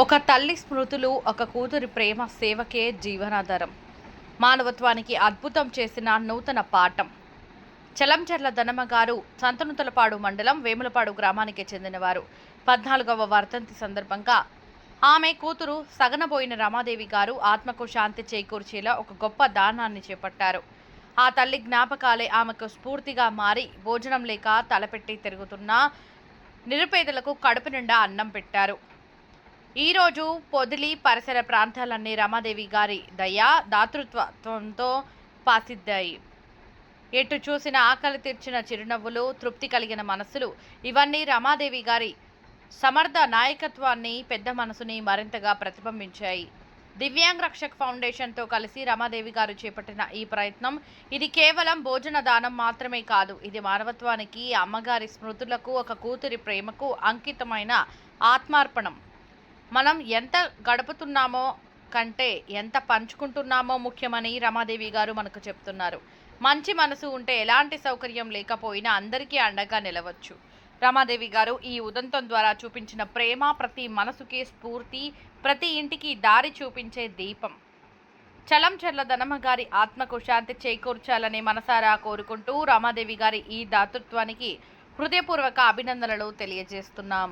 ఒక తల్లి స్మృతులు ఒక కూతురి ప్రేమ సేవకే జీవనాధారం. మానవత్వానికి అద్భుతం చేసిన నూతన పాఠం. చలంచెర్ల ధనమ్మ గారు సంతనుతలపాడు మండలం వేములపాడు గ్రామానికి చెందినవారు. పద్నాలుగవ వర్ధంతి సందర్భంగా ఆమె కూతురు సగనబోయిన రమాదేవి గారు ఆత్మకు శాంతి చేకూర్చేలా ఒక గొప్ప దానాన్ని చేపట్టారు. ఆ తల్లి జ్ఞాపకాలే ఆమెకు స్ఫూర్తిగా మారి భోజనం లేక తలపెట్టి తిరుగుతున్న నిరుపేదలకు కడుపు నిండా అన్నం పెట్టారు. ఈరోజు పొదిలి పరిసర ప్రాంతాలన్నీ రమాదేవి గారి దయా దాతృత్వంతో పాసిద్దాయి. ఎటు చూసిన ఆకలి తీర్చిన చిరునవ్వులు తృప్తి కలిగిన మనసులు ఇవన్నీ రమాదేవి గారి సమర్థ నాయకత్వాన్ని పెద్ద మనసుని మరింతగా ప్రతిబింబించాయి. దివ్యాంగ్ రక్షక్ ఫౌండేషన్తో కలిసి రమాదేవి గారు చేపట్టిన ఈ ప్రయత్నం ఇది కేవలం భోజన దానం మాత్రమే కాదు ఇది మానవత్వానికి అమ్మగారి స్మృతులకు ఒక కూతురి ప్రేమకు అంకితమైన ఆత్మార్పణం. మనం ఎంత గడుపుతున్నామో కంటే ఎంత పంచుకుంటున్నామో ముఖ్యమని రమాదేవి గారు మనకు చెప్తున్నారు. మంచి మనసు ఉంటే ఎలాంటి సౌకర్యం లేకపోయినా అందరికీ అండగా నిలవచ్చు. రమాదేవి గారు ఈ ఉదంతం ద్వారా చూపించిన ప్రేమ ప్రతి మనసుకి స్ఫూర్తి ప్రతి ఇంటికి దారి చూపించే దీపం. చలంచెర్ల ధనమ్మ గారి ఆత్మకు శాంతి చేకూర్చాలని మనసారా కోరుకుంటూ రమాదేవి గారి ఈ దాతృత్వానికి హృదయపూర్వక అభినందనలు తెలియజేస్తున్నాం.